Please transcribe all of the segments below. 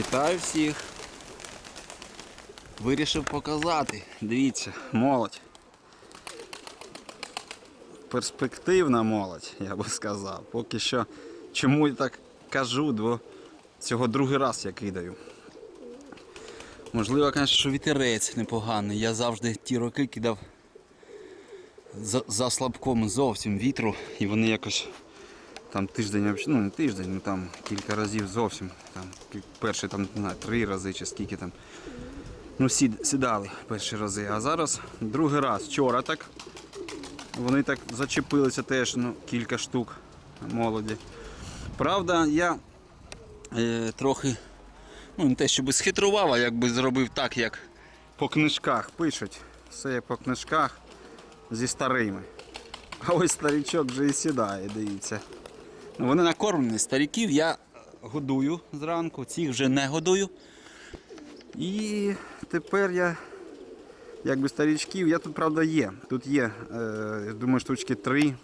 Вітаю всіх. Вирішив показати. Дивіться, молодь. Перспективна молодь, я би сказав. Поки що чому я так кажу, бо цього другий раз я кидаю. Можливо, звісно, що вітерець непоганий. Я завжди ті роки кидав за, за слабком зовсім вітру, і вони якось там тиждень, вообще- ну не тиждень, ну там кілька разів зовсім. Там, перші там, не знаю, три рази чи скільки там. Ну, сід, сідали перші рази. А зараз другий раз. Вчора так. Вони так зачепилися теж, ну, кілька штук молоді. Правда, я е, трохи, ну не те, щоб схитрував, а якби зробив так, як по книжках пишуть. Все по книжках зі старими. А ось старичок вже і сідає, дивіться. Ну, Вони накормлені. Стариків я годую зранку, цих вже не годую. І тепер я, якби старичків, я тут правда є. Тут є, е, думаю, штучки три.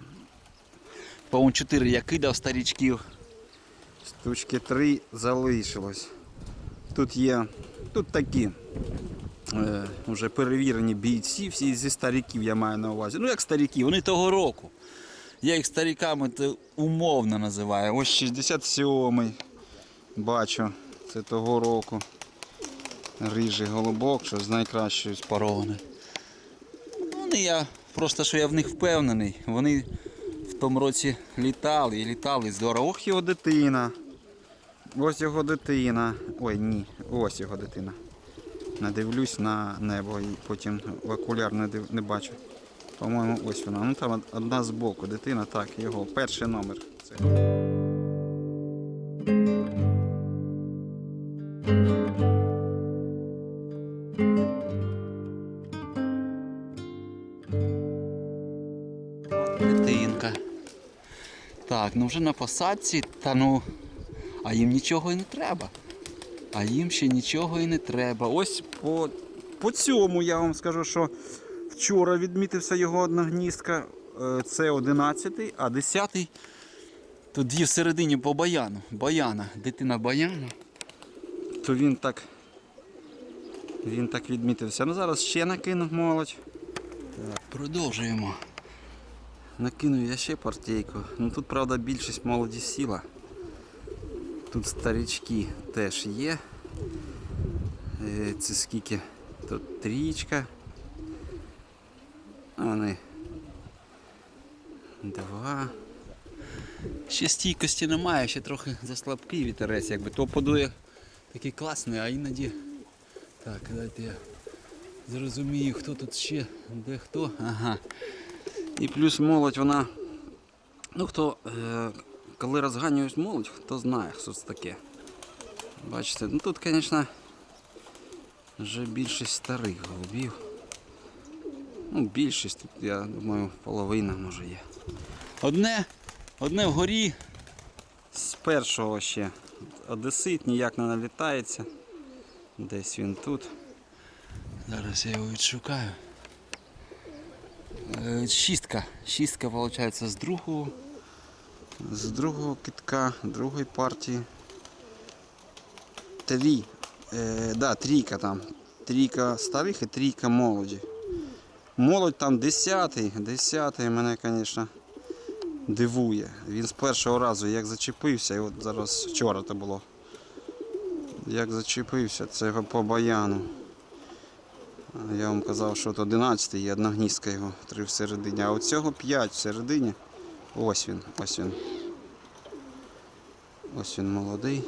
По-моєму, чотири я кидав старичків. Штучки три залишилось. Тут є, тут такі е, вже перевірені бійці, всі зі стариків я маю на увазі. Ну як старики, вони того року. Я їх стариками умовно називаю. Ось 67-й. Бачу, це того року. Рижий голубок, що з найкращої спарований. Вони я просто що я в них впевнений. Вони в тому році літали і літали здорово. Ох його дитина. Ось його дитина. Ой, ні, ось його дитина. Надивлюсь на небо і потім окуляр не, див... не бачу. По-моєму, ось вона. Ну там одна з боку дитина, так, його перший номер. Це. Дитинка. Так, ну вже на посадці, та ну, а їм нічого і не треба. А їм ще нічого і не треба. Ось по, по цьому я вам скажу, що вчора відмітився його одна гніздка. Е, Це 11, а 10 то дві всередині по баяну. Баяна, дитина баяна. То він так. Він так відмітився. Ну зараз ще накинув молодь. Так, продовжуємо. Накинув я ще партійку. Ну тут, правда, більшість молоді сіла. Тут старички теж є. Е, Це скільки? Тут трічка. Вони. Два. Ще стійкості немає, ще трохи заслабкий вітерець, якби то подує такий класний, а іноді. Так, дайте я зрозумію, хто тут ще, де хто. Ага. І плюс молодь вона. Ну хто, е, коли розганюють молодь, хто знає, що це таке. Бачите, ну тут, звісно, вже більшість старих голубів. Ну, більшість, тут, я думаю, половина може є. Одне, одне вгорі. З першого ще одесит ніяк не налітається. Десь він тут. Зараз я його відшукаю. Е, Шістка. Шістка, виходить, з другого. З другого китка, другої партії. Три. Е, да, трійка там. Трійка старих і трійка молоді. Молодь там десятий. Десятий мене, звісно, дивує. Він з першого разу як зачепився, і от зараз вчора це було. Як зачепився, це по баяну. Я вам казав, що от 11 і одна гнізка його, три всередині. А от цього 5 всередині. Ось він, ось він. Ось він молодий.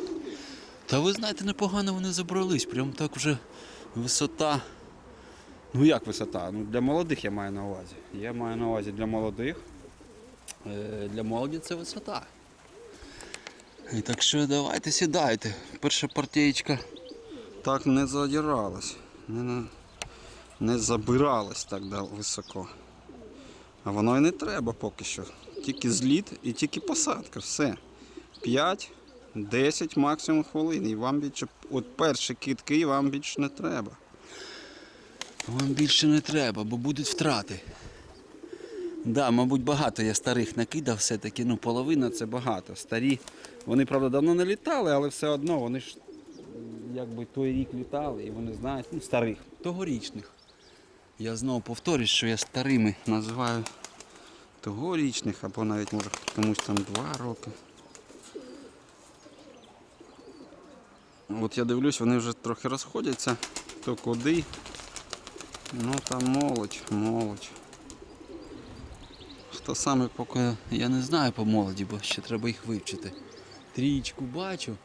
Та ви знаєте, непогано вони забрались. Прям так вже висота. Ну як висота? Ну для молодих я маю на увазі. Я маю на увазі для молодих. Е, Для молоді це висота. І так що давайте сідайте. Перша партієчка. Так не задиралась. Не, не забиралась так високо. А воно і не треба поки що. Тільки зліт і тільки посадка. Все. 5, 10 максимум хвилин. І вам більше, от перші китки вам більше не треба. Вам більше не треба, бо будуть втрати. Да, мабуть, багато я старих накидав все-таки, ну половина це багато. Старі, вони, правда, давно не літали, але все одно вони ж якби той рік літали, і вони знають, ну, старих, тогорічних. Я знову повторюсь, що я старими називаю тогорічних, або навіть може комусь там два роки. От я дивлюсь, вони вже трохи розходяться, то куди. Ну там молодь, молодь. Хто саме поки я не знаю по молоді, бо ще треба їх вивчити. Трічку бачу,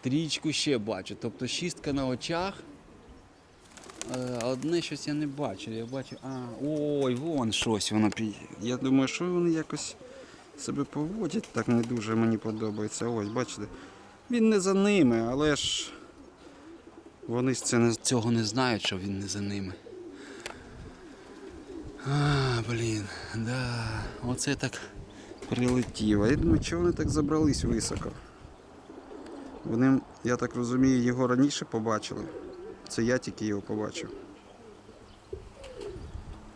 трічку ще бачу. Тобто шістка на очах. Е, Одне щось я не бачу. Я бачу. А, ой, вон щось воно пі- Я думаю, що вони якось себе поводять, так не дуже мені подобається. Ось, бачите. Він не за ними, але ж вони цього не знають, що він не за ними. А, блін, да. Оце так прилетіло. Я думаю, чого вони так забрались високо? Вони, я так розумію, його раніше побачили. Це я тільки його побачив.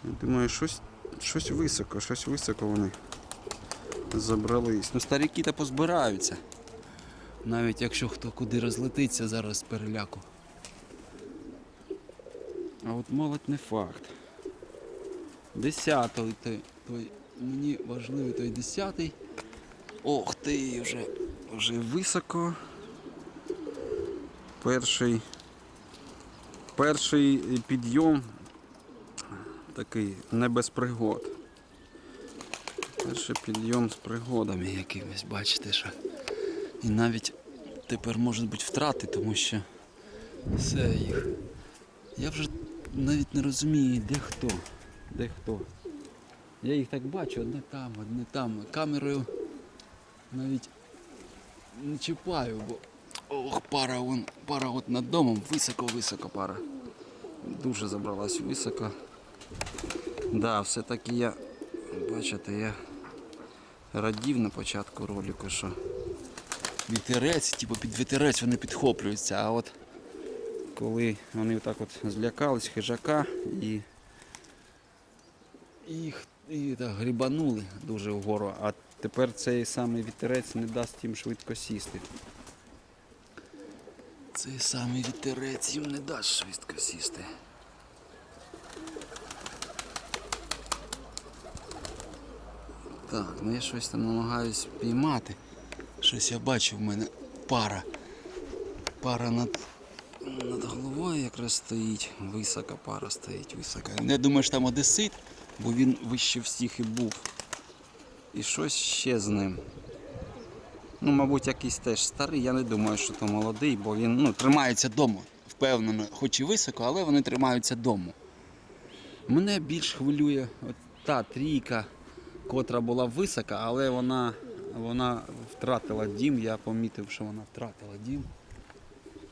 Я думаю, щось, щось високо, щось високо вони забрались. Ну старіки та позбираються. Навіть якщо хто куди розлетиться зараз з переляку. А от молодь не факт. Десятий той, той мені важливий той десятий. Ох ти, вже, вже високо. Перший, перший підйом такий не без пригод. Перший підйом з пригодами якимись, бачите, що. І навіть тепер можуть бути втрати, тому що все їх. Я вже навіть не розумію, де хто. Де хто. Я їх так бачу, одне там, одне там. Камерою навіть не чіпаю, бо ох, пара вон, пара от над домом, високо-високо пара. Дуже забралась високо. Да, все-таки я, бачите, я радів на початку ролику, що вітерець, типу під вітерець вони підхоплюються, а от коли вони отак от злякались хижака і їх і так грібанули дуже вгору, а тепер цей самий вітерець не дасть їм швидко сісти. Цей самий вітерець їм не дасть швидко сісти. Так, ну я щось там намагаюсь піймати. Щось я бачу в мене пара. Пара над, над головою якраз стоїть. Висока пара стоїть, висока. Думаю, що там одесит, бо він вище всіх і був. І щось ще з ним. Ну, мабуть, якийсь теж старий, я не думаю, що то молодий, бо він ну, тримається дому. Впевнено, хоч і високо, але вони тримаються дому. Мене більш хвилює от та трійка, котра була висока, але вона, вона втратила дім. Я помітив, що вона втратила дім.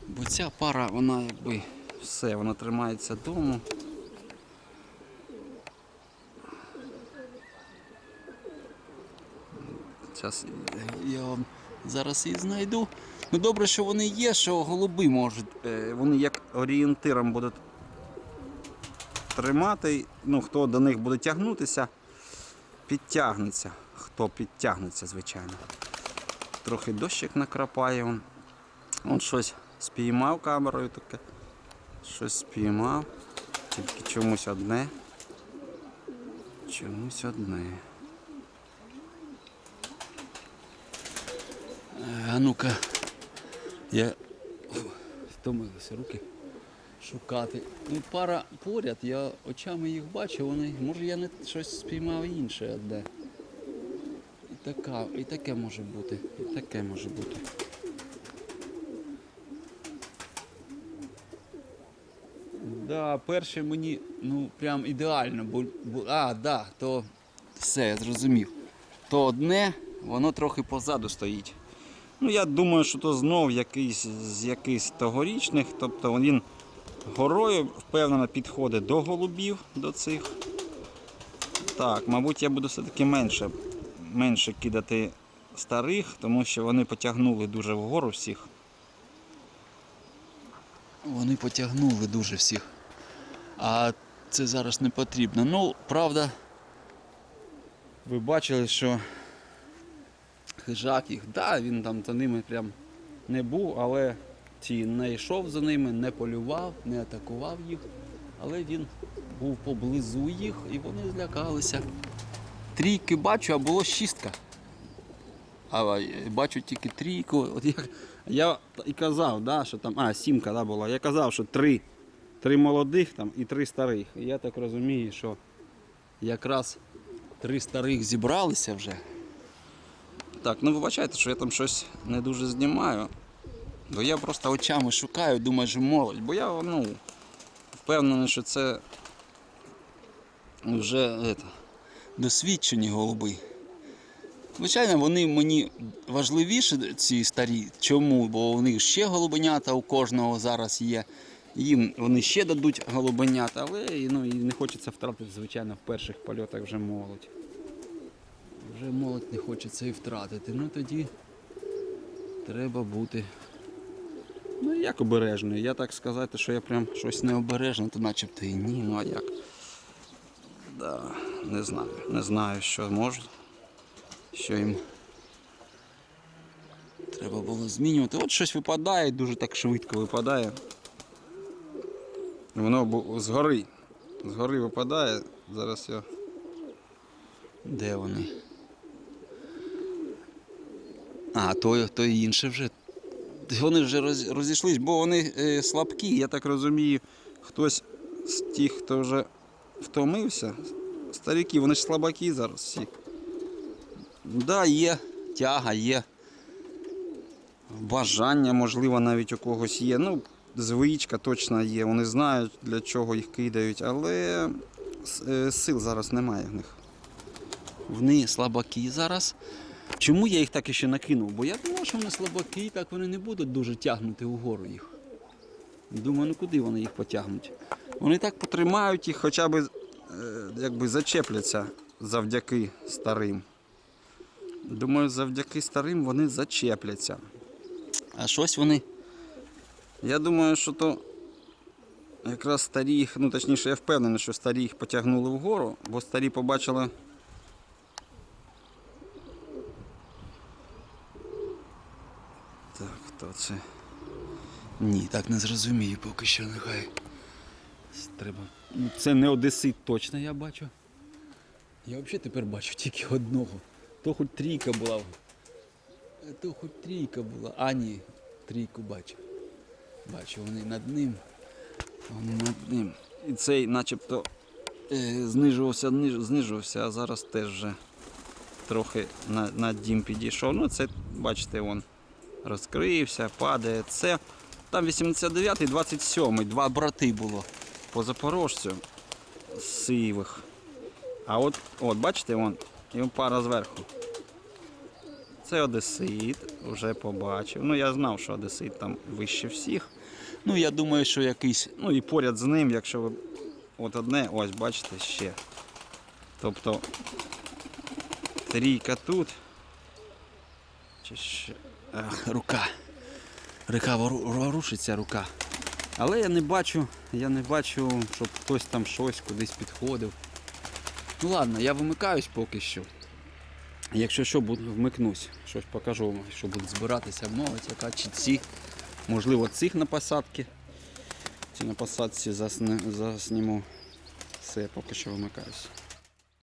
Бо ця пара, вона якби все, вона тримається дому. Зараз я вам зараз її знайду. Ну добре, що вони є, що голуби можуть. е, Вони як орієнтиром будуть тримати. Ну, хто до них буде тягнутися, підтягнеться. Хто підтягнеться, звичайно. Трохи дощик накрапає. Он, он щось спіймав камерою таке. Щось спіймав. Тільки чомусь одне. Чомусь одне. А ну-ка, я втомилися руки шукати. Ну, пара поряд, я очами їх бачу, вони. Може я не щось спіймав інше одне. І така, і таке може бути. І таке може бути. Да, перше мені ну прям ідеально, бо, бо а, да, то все, я зрозумів. То одне, воно трохи позаду стоїть. Ну, я думаю, що то знов якийсь з якийсь тогорічних, тобто він горою впевнено підходить до голубів, до цих. Так, мабуть, я буду все-таки менше, менше кидати старих, тому що вони потягнули дуже вгору всіх. Вони потягнули дуже всіх. А це зараз не потрібно. Ну, правда, ви бачили, що хижак їх, да, він там за ними прям не був, але ці не йшов за ними, не полював, не атакував їх, але він був поблизу їх і вони злякалися. Трійки бачу, а було шістка. А бачу тільки трійку. От я, я і казав, да, що там. А, сімка да, була. Я казав, що три. Три молодих там і три старих. І я так розумію, що якраз три старих зібралися вже. Так, ну вибачайте, що я там щось не дуже знімаю. Бо я просто очами шукаю, думаю, що молодь. Бо я ну, впевнений, що це вже это, досвідчені голуби. Звичайно, вони мені важливіші, ці старі. Чому? Бо у них ще голубенята у кожного зараз є. Їм вони ще дадуть голубенят, але ну, і не хочеться втратити, звичайно, в перших польотах вже молодь. Вже молодь не хочеться і втратити. Ну тоді треба бути. Ну як обережний. Я так сказати, що я прям щось необережне, то начебто і ні, ну а як. Да, не знаю. Не знаю, що можу, що їм треба було змінювати. От щось випадає, дуже так швидко випадає. Воно згори. Згори випадає. Зараз я. Де вони? А, то, то інше вже. Вони вже роз- розійшлись, бо вони е, слабкі, я так розумію, хтось з тих, хто вже втомився. Старіки, вони ж слабаки зараз всі. Да, є тяга, є бажання, можливо, навіть у когось є. Ну, звичка точно є. Вони знають, для чого їх кидають, але е, сил зараз немає в них. Вони слабаки зараз. Чому я їх так іще накинув? Бо я думав, що вони слабаки, і так вони не будуть дуже тягнути вгору їх. Думаю, ну куди вони їх потягнуть? Вони так потримають їх, хоча б е, якби зачепляться завдяки старим. Думаю, завдяки старим вони зачепляться. А щось вони. Я думаю, що то якраз старі їх, ну точніше, я впевнений, що старі їх потягнули вгору, бо старі побачили. Так, хто це? Ні, так не зрозумію поки що нехай. Треба. Ну, Це не одесит точно я бачу. Я взагалі тепер бачу тільки одного. То хоч трійка була. То хоч трійка була. А ні, трійку бачу. Бачу, вони над ним. Вони над ним. І цей начебто е, знижувався, знижувався, а зараз теж вже трохи на, на дім підійшов. Ну це, бачите, вон розкрився, падає. Це там 89-й, 27-й, два брати було по запорожцю сивих. А от, от бачите, вон, і пара зверху. Це Одесит, вже побачив. Ну я знав, що Одесит там вище всіх. Ну я думаю, що якийсь. Ну і поряд з ним, якщо ви. От одне, ось бачите ще. Тобто трійка тут. Рука. Рука ворушиться рука. Але я не бачу, я не бачу, щоб хтось там щось кудись підходив. Ну ладно, я вимикаюсь поки що. Якщо що, буду вмикнусь, щось покажу вам, що буде збиратися молодь, яка чи ці. Можливо, цих на посадки. Ці на посадці засне, засніму. Все, поки що вимикаюсь.